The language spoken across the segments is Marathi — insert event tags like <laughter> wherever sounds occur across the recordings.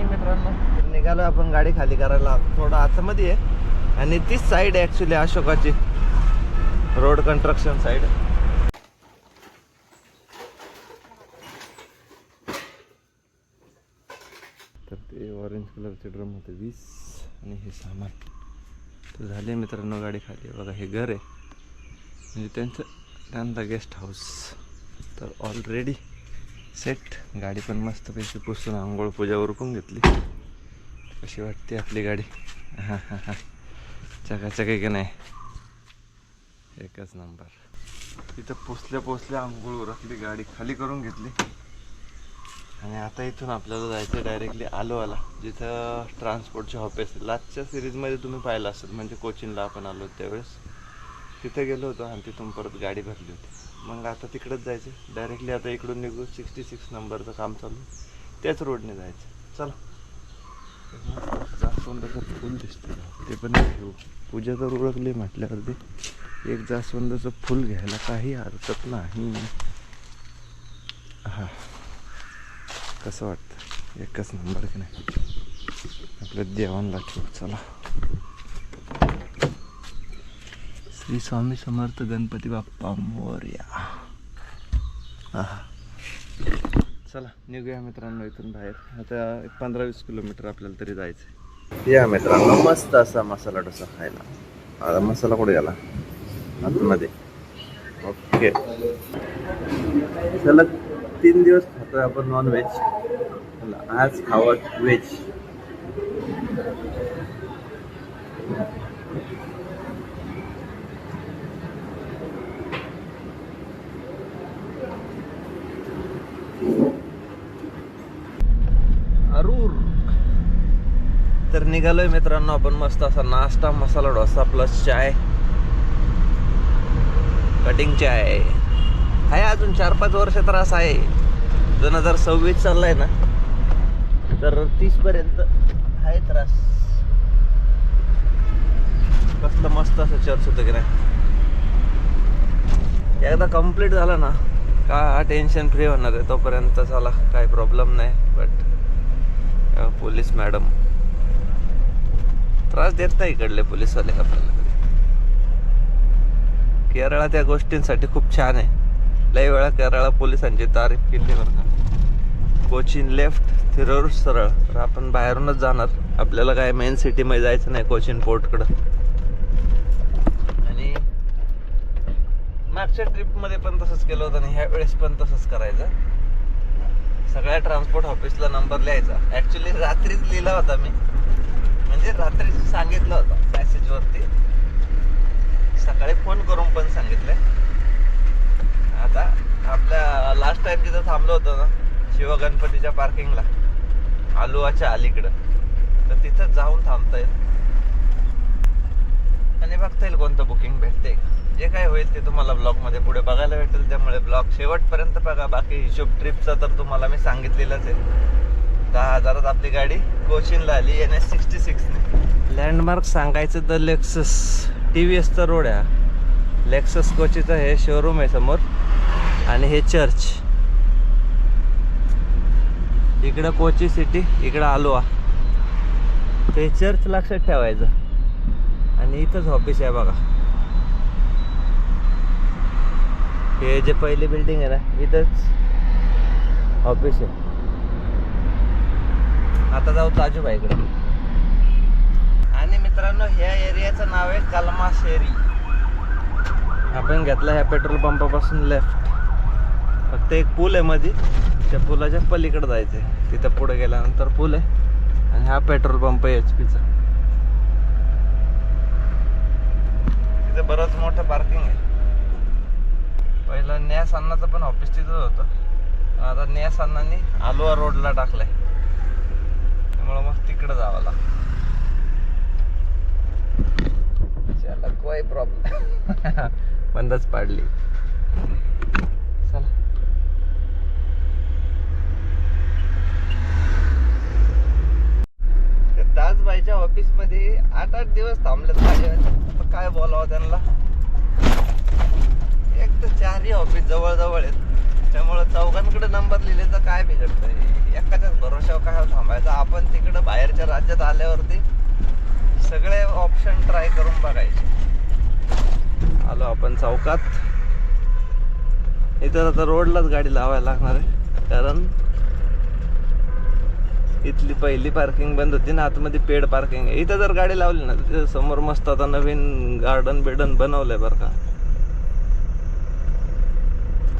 मॉर्निंग मित्रांनो. तर निघालो आपण गाडी खाली करायला. थोडं आतमध्ये आहे. आणि तीच साईड आहे ॲक्च्युली अशोकाची. रोड कन्स्ट्रक्शन साईड तर ते ऑरेंज कलरचे ड्रम होते वीस आणि हे सामान तर झाले मित्रांनो गाडी खाली. बघा हे घर आहे. म्हणजे त्यांचं त्यांचा गेस्ट हाऊस तर ऑलरेडी सेट गाडी पण मस्तपैकी पुसून आंघोळ पूजा उरकून घेतली. कशी वाटते आपली गाडी? हां हां हां. चकाचक की नाही? एकच नंबर. तिथं पोचल्या पोचल्या आंघोळ उरकली गाडी खाली करून घेतली. आणि आता इथून आपल्याला जायचं डायरेक्टली आलोवाला जिथं ट्रान्सपोर्टचे ऑफिस लास्टच्या सिरीजमध्ये तुम्ही पाहिलं असेल म्हणजे कोचिनला आपण आलो त्यावेळेस. तिथं गेलो होतो आणि तिथून परत गाडी भरली होती. मग आता तिकडंच जायचं. डायरेक्टली आता इकडून निघू. सिक्स्टी सिक्स नंबरचं काम चालू त्याच रोडने जायचं. चला. जास्वंदाचं फुल दिसतं ते पण घेऊ. पूजा तर ओळखली म्हटल्यावरती. एक जास्वंदाचं फुल घ्यायला काही हरकत नाही. हा. कसं वाटतं? एकच नंबर की नाही? आपल्या देवांना ठेवू. चला. श्री स्वामी समर्थ गणपती बाप्पा मोर्या. आहा. चला निघूया मित्रांनो इथून बाहेर. आता एक पंधरा वीस किलोमीटर आपल्याला तरी जायचं या मित्रांनो मस्त असा मसाला डोसा खायला. आता मसाला कुठे गेला? आतमध्ये. ओके. चला तीन दिवस खातोय आपण नॉन व्हेज चला आज खावं व्हेज निघालोय मित्रांनो आपण मस्त असा नाश्ता मसाला डोसा प्लस चाय. कटिंग चाय. आहे अजून चार पाच वर्ष त्रास आहे. दोन हजार सव्वीस चाललाय ना तर तीस पर्यंत आहे त्रास. कसलं मस्त असं चर्च होतं की नाही. एकदा कंप्लीट झालं ना का टेन्शन फ्री होणार आहे तोपर्यंत झाला काही प्रॉब्लेम नाही बट पोलीस मॅडम त्रास देत नाही इकडले पोलीसवाले आपल्याला. कधी केरळा त्या गोष्टींसाठी खूप छान आहे. लई वेळा केरळा पोलिसांची तारीफ केली बरं का. कोचिन लेफ्ट थिरोर सरळ. तर आपण बाहेरूनच जाणार. आपल्याला काय मेन सिटीमध्ये जायचं नाही कोचिन पोर्टकडं. आणि मागच्या ट्रिपमध्ये पण तसंच केलं होतं आणि ह्या वेळेस पण तसंच करायचं. सगळ्या ट्रान्सपोर्ट ऑफिसला नंबर लिहायचा. ॲक्च्युली रात्रीच लिहिला होता मी. म्हणजे रात्री सांगितलं होतं मेसेजवरती सकाळी फोन करून पण सांगितलंय. आता आपल्या लास्ट टाइम तिथं थांबलो होतो ना शिवगणपतीच्या पार्किंगला आलुवाच्या अलीकडं. तर तिथं जाऊन थांबता येईल. आणि बघता येईल कोणतं बुकिंग भेटते का जे काय होईल ते तुम्हाला ब्लॉगमध्ये पुढे बघायला भेटेल. त्यामुळे ब्लॉग शेवटपर्यंत बघा. बाकी हिशोब ट्रिपचा तर तुम्हाला मी सांगितलेलंच आहे. दहा हजारात आपली गाडी कोचिनला आली एन एस सिक्स्टी सिक्सने लँडमार्क सांगायचं तर लेक्सस टी व्ही एसचा रोड आहे. लेक्सस कोचीचं हे शोरूम आहे समोर. आणि हे चर्च इकडं कोची सिटी इकडं आलोआ ते चर्च लक्षात ठेवायचं. आणि इथंच ऑफिस आहे बघा. हे जे पहिली बिल्डिंग आहे ना इथंच ऑफिस आहे. आता जाऊ ताजूबाईकडे. आणि मित्रांनो ह्या एरियाचं नाव आहे कलमा शेरी आपण घेतला ह्या पेट्रोल पंपापासून लेफ्ट फक्त एक पूल आहे मध्ये त्या पुलाच्या पलीकडे जायचं आहे तिथं पुढे गेल्यानंतर पूल आहे. आणि हा पेट्रोल पंप आहे एच पीचा तिथं बरंच मोठं पार्किंग आहे. पहिलं न्यास अन्नाचं पण ऑफिस तिथंच होतं. आता न्यास अण्णांनी आलुवा रोडला टाकलंय. त्यामुळं मग तिकडं जावं लागतं. चला काही प्रॉब्लेम बंदच पाडली. चला. दासबाईच्या ऑफिसमध्ये आठ आठ दिवस थांबलेत माझ्या. काय बोलावं त्यांना? एक तर चारही ऑफिस जवळ जवळ आहेत. त्यामुळं चौघांकडे नंबर लिहिले तर काय बिघडतंय? एकाच्याच भरोशावर काय थांबायचं? आपण तिकडं बाहेरच्या राज्यात आल्यावरती सगळे ऑप्शन ट्राय करून बघायचे. आलो आपण चौकात. इथं आता रोडलाच गाडी लावायला लागणार आहे. कारण इथली पहिली पार्किंग बंद होती ना आतमध्ये पेड पार्किंग आहे. इथं जर गाडी लावली ना तिथं समोर मस्त आता नवीन गार्डन बिर्डन बनवलंय बरं का.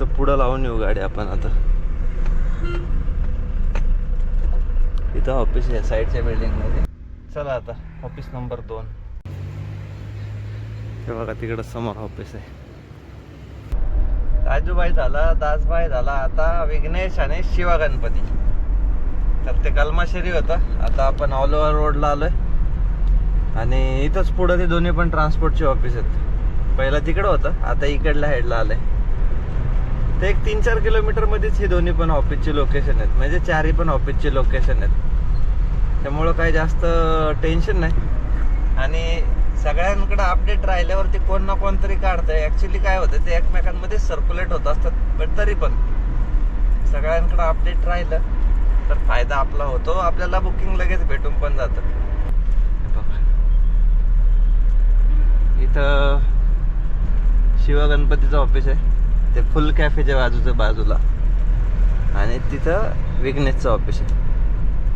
तर पुढं लावून येऊ गाडी आपण आता. इथं ऑफिस आहे साईडच्या बिल्डिंगमध्ये चला आता ऑफिस नंबर दोन. हे बघा तिकडं समोर ऑफिस आहे. राजूबाई झाला दासबाई झाला आता विघ्नेश आणि शिवा गणपती. तर ते कलमाशेरी होतं. आता आपण ऑल ओव्हर रोडला आलोय. आणि इथंच पुढं ते दोन्ही पण ट्रान्सपोर्टचे ऑफिस आहेत. पहिला तिकडं होतं आता इकडल्या हेडला आलंय. ते एक तीन चार किलोमीटर मध्येच ही दोन्ही पण ऑफिसची लोकेशन आहेत. म्हणजे चारही पण ऑफिसची लोकेशन आहेत. त्यामुळं काही जास्त टेन्शन नाही. आणि सगळ्यांकडे अपडेट राहिल्यावरती कोण ना कोण तरी काढतंय. ऍक्च्युली काय होतं ते एकमेकांमध्ये सर्क्युलेट होत असतात पण तरी पण. सगळ्यांकडे अपडेट राहिलं तर फायदा आपला होतो. आपल्याला बुकिंग लगेच भेटून पण जातं. इथं शिवगणपतीचं ऑफिस आहे. ते फुल कॅफेच्या बाजूच्या बाजूला. आणि तिथं विघ्नेशचं ऑफिस आहे.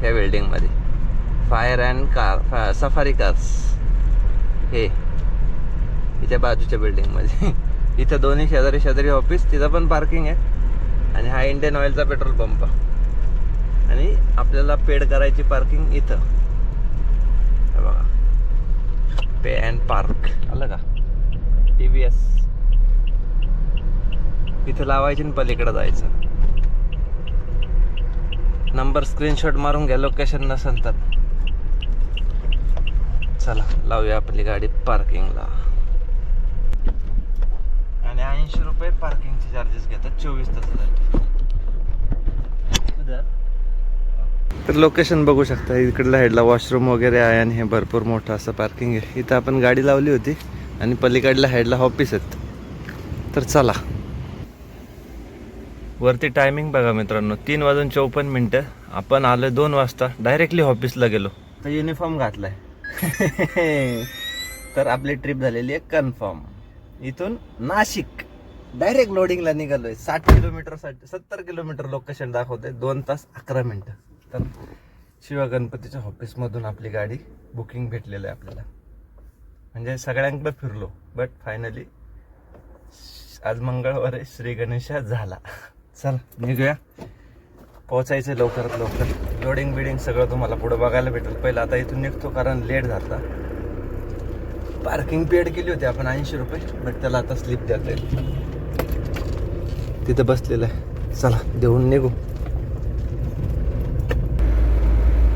ह्या बिल्डिंगमध्ये fire and car safari cars हे. तिच्या बाजूच्या बिल्डिंगमध्ये <laughs> इथं दोन्ही शेजारी शेजारी ऑफिस तिथं पण पार्किंग आहे. आणि हा इंडियन ऑइलचा पेट्रोल पंप आणि आपल्याला पेड करायची पार्किंग इथं. बघा. पे अँड पार्क आलं का? टी व्ही एस इथं लावायची आणि पलीकडे जायचं. नंबर स्क्रीनशॉट मारून घ्या लोकेशन नसेल तर चला लावूया आपली गाडी पार्किंगला आणि ऐंशी रुपये पार्किंगचे चार्जेस घेतात चोवीस तासासाठी. तर लोकेशन बघू शकता इकडल्या साईडला वॉशरूम वगैरे आहे आणि हे भरपूर मोठं असं पार्किंग आहे. इथं आपण गाडी लावली होती आणि पलीकडल्या साईडला ऑफिस आहेत. तर चला. वरती टायमिंग बघा मित्रांनो तीन वाजून चौपन्न मिनटं. आपण आलो दोन वाजता डायरेक्टली ऑफिसला गेलो. तर युनिफॉर्म घातलाय. <laughs> तर आपली ट्रिप झालेली आहे कन्फर्म इथून नाशिक. डायरेक्ट लोडिंगला निघालोय. साठ किलोमीटरसाठी सत्तर किलोमीटर लोकेशन दाखवते दोन तास अकरा मिनटं. तर शिवा गणपतीच्या ऑफिसमधून आपली गाडी बुकिंग भेटलेलं आहे आपल्याला. म्हणजे सगळ्यांकडे फिरलो बट फायनली आज मंगळवार आहे श्री गणेशा झाला. चल निघूया. पोहोचायचं लवकरात लवकर. लोडिंग बिडिंग सगळं तुम्हाला पुढं बघायला भेटेल. पहिलं आता इथून निघतो कारण लेट झाला पार्किंग पेड केली होती आपण ऐंशी रुपये बट त्याला आता स्लिप देता येईल. तिथं बसलेलं आहे. चला देऊन निघू.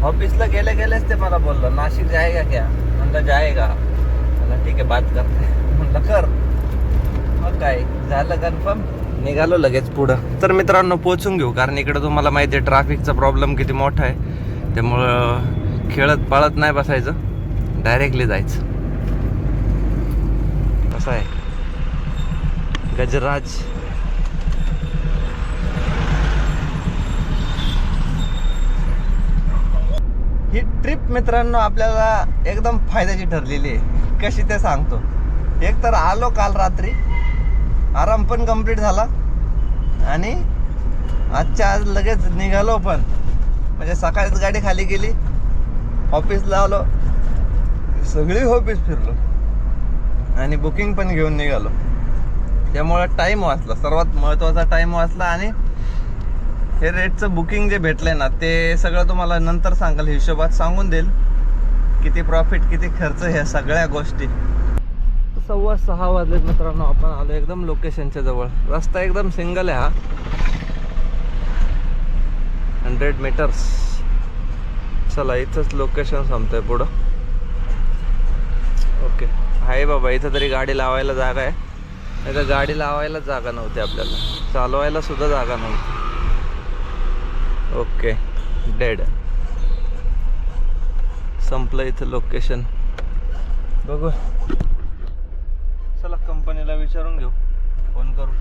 ऑफिसला गेले गेलेच ते मला बोललं नाशिक जायगा क्या म्हणलं जायगा. म्हणलं ठीक आहे बात करते. म्हणलं कर. मग काय झालं कन्फर्म निघालो लगेच पुढं. तर मित्रांनो पोचून घेऊ कारण इकडं तुम्हाला माहिती आहे ट्रॅफिकचा प्रॉब्लेम किती मोठा आहे. त्यामुळं खेळत पाळत नाही बसायचं. डायरेक्टली जायचं. कसं आहे. गजराज. ही ट्रिप मित्रांनो आपल्याला एकदम फायद्याची ठरलेली आहे. कशी ते सांगतो. एक तर आलो काल रात्री. आराम पण कंप्लीट झाला. आणि आजच्या आज लगेच निघालो पण. म्हणजे सकाळीच गाडी खाली गेली. ऑफिसला आलो. सगळी ऑफिस फिरलो. आणि बुकिंग पण घेऊन निघालो. त्यामुळं टाईम वाचला. सर्वात महत्त्वाचा टाईम वाचला आणि हे रेटचं बुकिंग जे भेटलंय ना ते सगळं तुम्हाला नंतर सांगाल. हिशोबात सांगून देईल. किती प्रॉफिट किती खर्च ह्या सगळ्या गोष्टी. सव्वा सहा वाजलेत मित्रांनो. आपण आलो एकदम लोकेशनच्या जवळ. रस्ता एकदम सिंगल आहे हा. हंड्रेड मीटर्स चला इथंच लोकेशन संपतंय पुढं. ओके आहे बाबा इथं तरी गाडी लावायला जागा आहे. नाही तर गाडी लावायला जागा नव्हती आपल्याला. चालवायला सुद्धा जागा नव्हती. ओके डेड संपलं इथं लोकेशन बघू. चला कंपनीला विचारून घेऊ. फोन करू.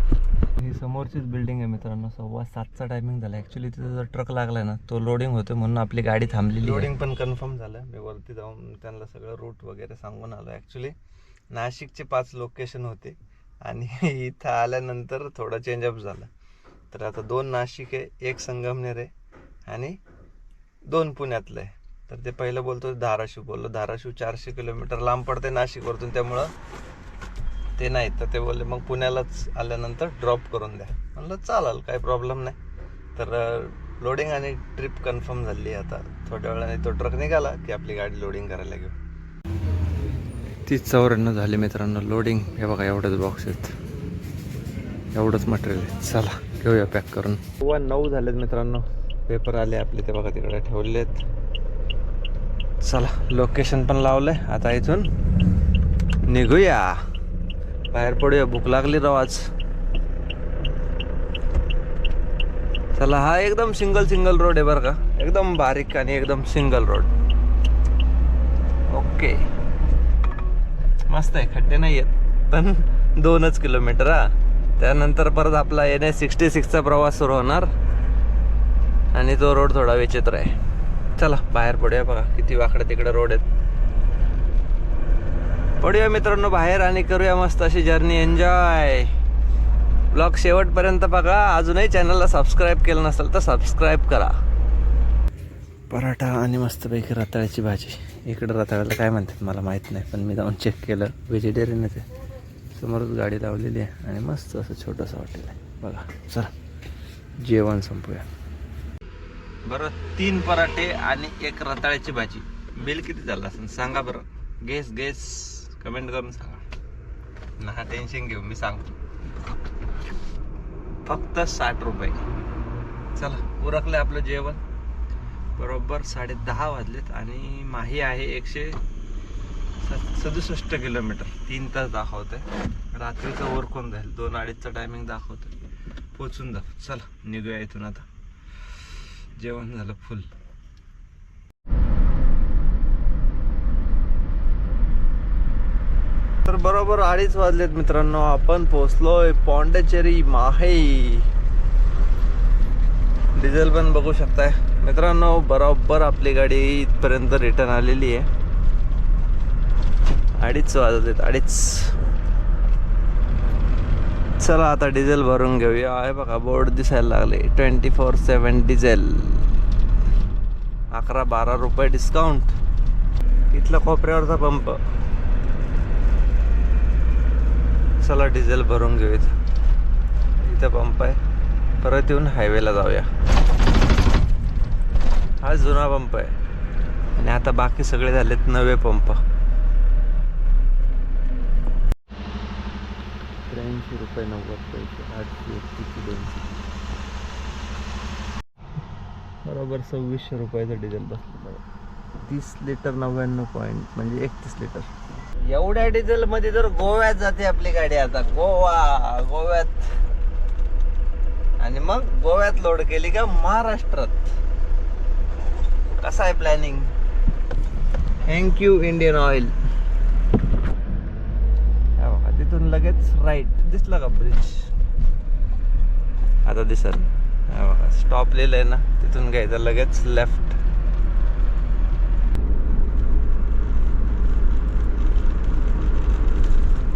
ही समोरचीच बिल्डिंग आहे मित्रांनो. सव्वा सातचा टायमिंग झाला. ॲक्च्युली तिथं जर ट्रक लागलाय ना तो लोडिंग होतो म्हणून आपली गाडी थांबलेली लोडिंग पण कन्फर्म झालं मी वरती जाऊन त्यांना सगळं रूट वगैरे सांगून आलो ॲक्च्युली नाशिकचे पाच लोकेशन होते. आणि <laughs> इथं आल्यानंतर थोडं चेंजअप झालं. तर आता दोन नाशिक आहे एक संगमनेर आहे आणि दोन पुण्यातलं आहे. तर ते पहिलं बोलतो धाराशिव. बोललो धाराशिव चारशे किलोमीटर लांब पडते नाशिकवरतून. त्यामुळं ते नाही तर ते बोलले मग पुण्यालाच आल्यानंतर ड्रॉप करून द्या. म्हणलं चालेल काही प्रॉब्लेम नाही. तर लोडिंग आणि ट्रिप कन्फर्म झाली. आहे आता थोड्या वेळाने तो ट्रक निघाला की आपली गाडी लोडिंग करायला घेऊ. तीस चौऱ्याण्णव झाली मित्रांनो लोडिंग हे बघा एवढेच बॉक्स आहेत. एवढंच मटेरियल आहे. चला घेऊया पॅक करून. वा नऊ झालेत मित्रांनो. पेपर आले आपले ते बघा तिकडे ठेवले आहेत चला लोकेशन पण लावलंय. आता इथून निघूया. बाहेर पडूया भूक लागली राव आज. चला हा एकदम सिंगल सिंगल रोड आहे बरं का. एकदम बारीक आणि एकदम सिंगल रोड ओके मस्त आहे खड्डे नाही आहेत पण दोनच किलोमीटर हा. त्यानंतर परत आपला एन एस सिक्स्टी सिक्सचा प्रवास सुरू होणार. आणि तो रोड थोडा विचित्र आहे. चला बाहेर पडूया बघा किती वाकडे तिकडे रोड आहेत. पडूया मित्रांनो बाहेर आणि करूया मस्त अशी जर्नी एन्जॉय ब्लॉग शेवटपर्यंत बघा. अजूनही चॅनलला सबस्क्राईब केलं नसेल तर सबस्क्राईब करा. पराठा आणि मस्तपैकी रताळ्याची भाजी. इकडं रताळ्याला काय म्हणतात मला माहीत नाही पण मी जाऊन चेक केलं. व्हेजिटेरियनच आहे समोरच गाडी लावलेली आहे आणि मस्त असं छोटंसं हॉटेल आहे. बघा चला. जेवण संपूया. बरं तीन पराठे आणि एक रताळ्याची भाजी. बिल किती झालं असेल? सांगा बरं. गेस गेस कमेंट करून सांगा. ना टेन्शन घेऊ मी सांगतो. फक्त साठ रुपये. चला उरकलं आपलं जेवण. बरोबर साडे दहा वाजलेत आणि माही आहे एकशे स- सदुसष्ट किलोमीटर. तीन तास दाखवतंय. रात्रीचं ओरकून जाईल. दोन अडीचचं टायमिंग दाखवतोय. पोचून जा चला निघूया इथून आता. जेवण झालं फुल तर बरोबर अडीच वाजलेत मित्रांनो. आपण पोहोचलोय पॉंडेचेरी माहे. डिझेल पण बघू शकताय. मित्रांनो बरोबर आपली गाडी इथपर्यंत रिटर्न आलेली आहे. अडीच वाजलेत आहेत अडीच. चला आता डिझेल भरून घेऊया. आहे बघा बोर्ड दिसायला लागले. Twenty four seven diesel. अकरा बारा रुपये डिस्काउंट इथला कोपऱ्यावरचा पंप. चला डिझेल भरून घेऊयात. इथं पंप आहे. परत येऊन हायवेला जाऊया. हा जुना पंप आहे. आणि आता बाकी सगळे झालेत नवे पंप. त्र्याऐंशी रुपये नव्वद पैसे आठशे एकतीसशे दोनशे. बरोबर सव्वीसशे रुपयाचं डिझेल बसलं तीस लिटर नव्याण्णव पॉईंट म्हणजे एकतीस लिटर. एवढ्या डिझेल मध्ये तर गोव्यात जाते आपली गाडी आता गोवा गोव्यात. आणि मग गोव्यात लोड केली का महाराष्ट्रात. कसं आहे प्लॅनिंग थँक्यू इंडियन ऑइल तिथून लगेच राईट दिसलं का ब्रिज आता दिसल स्टॉप लिहिलंय ना तिथून घ्यायचं लगेच लेफ्ट